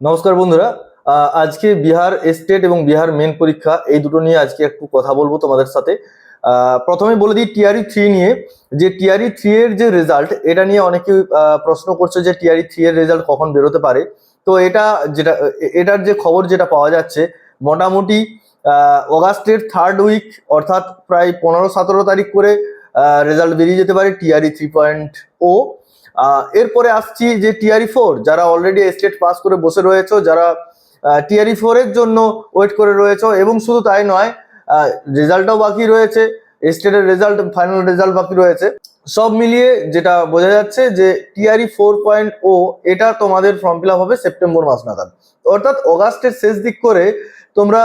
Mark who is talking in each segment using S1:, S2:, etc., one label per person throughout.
S1: নমস্কার বন্ধুরা। আজকে বিহার স্টেট এবং বিহার মেন পরীক্ষা, এই দুটো নিয়ে আজকে একটু কথা বলব তোমাদের সাথে। প্রথমে বলে দিই টিআরই থ্রি নিয়ে, যে টিআরই থ্রি এর যে রেজাল্ট এটা নিয়ে অনেকে প্রশ্ন করছে যে টিআরই থ্রি এর রেজাল্ট কখন বেরোতে পারে। তো এটা যেটা, এটার যে খবর যেটা পাওয়া যাচ্ছে, মোটামুটি অগাস্টের থার্ড উইক অর্থাৎ প্রায় পনেরো সতেরো তারিখ করে রেজাল্ট বেরিয়ে যেতে পারে টিআরই থ্রি পয়েন্ট ও এরপরে আসছি যে টিআরই ফোর, যারা অলরেডি স্টেট পাস করে বসে রয়েছে, যারা টিআরই ফোর এর জন্য ওয়েট করে রয়েছে, এবং শুধু তাই নয় রেজাল্টটাও বাকি রয়েছে স্টেটের রেজাল্ট ফাইনাল রেজাল্ট বাকি রয়েছে। সব মিলিয়ে যেটা বোঝা যাচ্ছে যে টিআরই ফোর পয়েন্ট ও এটা তোমাদের ফর্ম ফিল হবে সেপ্টেম্বর মাস নাগাদ। অর্থাৎ অগাস্টের শেষ দিক করে তোমরা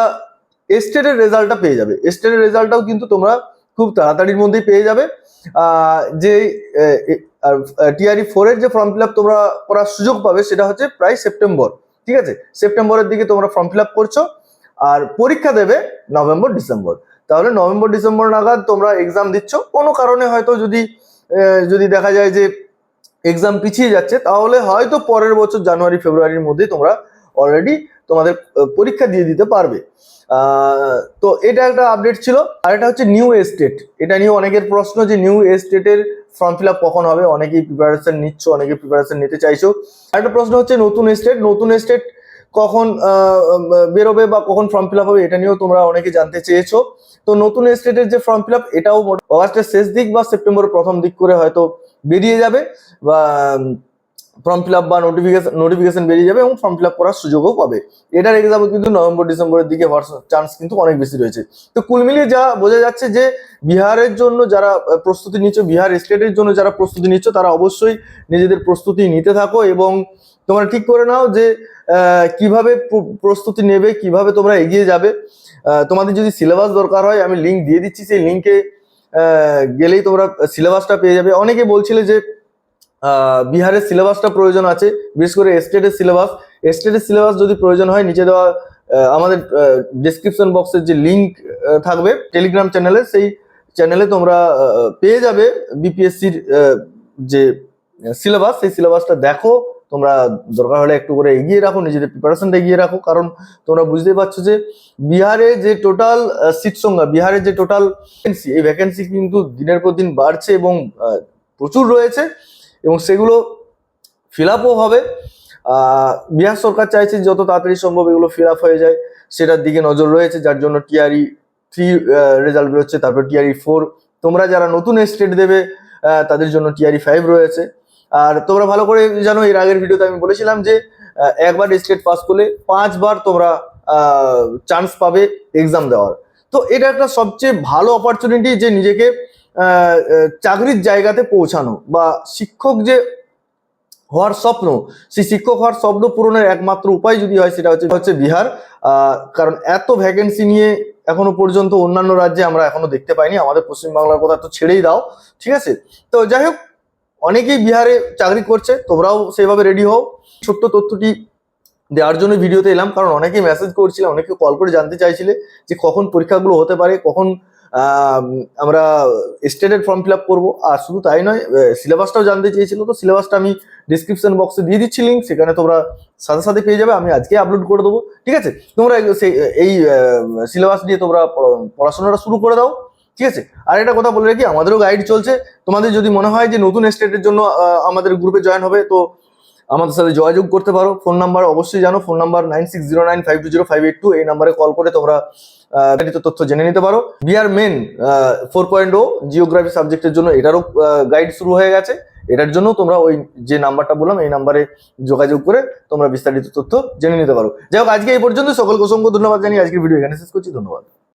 S1: স্টেটের রেজাল্টটা পেয়ে যাবে। স্টেটের রেজাল্টটাও কিন্তু তোমরা খুব তাড়াতাড়ির মধ্যেই পেয়ে যাবে। যে টিআরই ফোর এর যে ফর্ম ফিল তোমরা করার সুযোগ পাবে সেটা হচ্ছে প্রায় সেপ্টেম্বর। ঠিক আছে? সেপ্টেম্বরের দিকে তোমরা ফর্ম ফিল করছ আর পরীক্ষা দেবে নভেম্বর, ডিসেম্বর। তাহলে নভেম্বর, ডিসেম্বর নাগাদ তোমরা এক্সাম দিচ্ছ। কোনো কারণে হয়তো যদি যদি দেখা যায় যে এক্সাম পিছিয়ে যাচ্ছে, তাহলে হয়তো পরের বছর জানুয়ারি, ফেব্রুয়ারির মধ্যেই তোমরা অলরেডি তোমাদের পরীক্ষা দিয়ে দিতে পারবে। তো এটা একটা আপডেট ছিল। আর এটা হচ্ছে নিউ এস্টেট এটা নিয়ে অনেকের প্রশ্ন যে নিউ এস্টেটের ফর্ম ফিল আপ কখন হবে? অনেকেই প্রিপারেশন নিচ্ছ অনেকে প্রিপারেশন নিতে চাইছো। একটা প্রশ্ন হচ্ছে, নতুন এস্টেট নতুন এস্টেট কখন বেরোবে বা কখন ফর্ম ফিল আপ হবে, এটা নিয়েও তোমরা অনেকে জানতে চেয়েছো। তো নতুন এস্টেটের যে ফর্ম ফিল আপ এটাও অগাস্টের শেষ দিক বা সেপ্টেম্বরের প্রথম দিক করে হয়তো বেরিয়ে যাবে বা ফর্ম ফিল আপ বা নোটিফিকেশন নোটিফিকেশন বেরিয়ে যাবে এবং ফর্ম ফিল আপ করার সুযোগও পাবে। এটার এক্সাম কিন্তু নভেম্বর, ডিসেম্বরের দিকে হওয়ার চান্স কিন্তু অনেক বেশি রয়েছে। তো কুল মিলিয়ে যা বোঝা যাচ্ছে যে বিহারের জন্য যারা প্রস্তুতি নিচ্ছ, বিহার স্টেটের জন্য যারা প্রস্তুতি নিচ্ছ, তারা অবশ্যই নিজেদের প্রস্তুতি নিতে থাকো এবং তোমরা ঠিক করে নাও যে কীভাবে প্রস্তুতি নেবে, কীভাবে তোমরা এগিয়ে যাবে। তোমাদের যদি সিলেবাস দরকার হয়, আমি লিঙ্ক দিয়ে দিচ্ছি, সেই লিঙ্কে গেলেই তোমরা সিলেবাসটা পেয়ে যাবে। অনেকে বলছিলে যে বিহারের সিলেবাসটা প্রয়োজন আছে, বিশেষ করে স্টেটের সিলেবাস। স্টেটের সিলেবাস যদি প্রয়োজন হয়, নিচে দেওয়া আমাদের ডিসক্রিপশন বক্সের যে লিঙ্ক থাকবে টেলিগ্রাম চ্যানেলে সেই চ্যানেলে তোমরা পেয়ে যাবে বিপিএসসির যে সিলেবাস, সেই সিলেবাসটা দেখো। তোমরা দরকার হলে একটু করে এগিয়ে রাখো, নিজেদের প্রিপারেশনটা এগিয়ে রাখো। কারণ তোমরা বুঝতেই পারছ যে বিহারে যে টোটাল সিট সংখ্যা বিহারের যে টোটাল ভ্যাকেন্সি এই ভ্যাকেন্সি কিন্তু দিনের পর দিন বাড়ছে এবং প্রচুর রয়েছে। এবং সেগুলো ফিল আপও হবে বিহার সরকার চাইছে যত তাড়াতাড়ি সম্ভব এগুলো ফিল আপ হয়ে যায়। সেটার দিকে নজর রয়েছে, যার জন্য টিআরই থ্রি রেজাল্ট বেরোচ্ছে, তারপর টিআরই ফোর তোমরা যারা নতুন স্টেট দেবে তাদের জন্য টিআরই ফাইভ রয়েছে। আর তোমরা ভালো করে জানো, এর আগের ভিডিওতে আমি বলেছিলাম যে একবার স্টেট পাস করলে পাঁচবার তোমরা চান্স পাবে এক্সাম দেওয়ার। তো এটা একটা সবচেয়ে ভালো অপরচুনিটি যে নিজেকে চাকরির জায়গাতে পৌঁছানো বা শিক্ষক যে হওয়ার স্বপ্ন, সেই শিক্ষক হওয়ার স্বপ্ন পূরণের একমাত্র উপায় যদি হয়, সেটা হচ্ছে হচ্ছে বিহার। কারণ এত ভ্যাকেন্সি নিয়ে এখনও পর্যন্ত অন্যান্য রাজ্যে আমরা এখনও দেখতে পাইনি। আমাদের পশ্চিমবাংলার কথা তো ছেড়েই দাও, ঠিক আছে? তো যাই হোক, অনেকেই বিহারে চাকরি করছে, তোমরাও সেভাবে রেডি হও। ছোট্ট তথ্যটি দেওয়ার জন্য ভিডিওতে এলাম, কারণ অনেকেই মেসেজ করছিলে, অনেকে কল করে জানতে চাইছিলে যে কখন পরীক্ষাগুলো হতে পারে, কখন আমরা স্টেটের ফর্ম ফিল আপ করব। আর শুধু তাই নয় সিলেবাসটাও জানতে চেয়েছিল, তো সিলেবাসটা আমি ডিসক্রিপশন বক্সে দিয়ে দিচ্ছি লিঙ্ক সেখানে তোমরা সাথে সাথে পেয়ে যাবে, আমি আজকে আপলোড করে দেবো। ঠিক আছে? তোমরা এই- সিলেবাস দিয়ে তোমরা পড়া- পড়াশোনাটা শুরু করে দাও। ঠিক আছে? আর একটা কথা বলে রাখি, আমাদেরও গাইড চলছে। তোমাদের যদি মনে হয় যে নতুন স্টেটের জন্য আমাদের গ্রুপে জয়েন হবে, তো আমাদের সাথে যোগাযোগ করতে পারো। ফোন নাম্বার অবশ্যই জানো, phone number nine six zero nine five two zero five eight two এই নাম্বারে কল করে তোমরা বিস্তারিত তথ্য জেনে নিতে পারো। বিআর মেন ফোর পয়েন্ট ও জিওগ্রাফি সাবজেক্টের জন্য এটারও গাইড শুরু হয়ে গেছে। এটার জন্য তোমরা ওই যে নাম্বারটা বললাম, এই নাম্বারে যোগাযোগ করে তোমরা বিস্তারিত তথ্য জেনে নিতে পারো। যাই হোক, আজকে এই পর্যন্ত। সকলকে অসংখ্য ধন্যবাদ জানিয়ে আজকের ভিডিও এখানে শেষ করছি। ধন্যবাদ।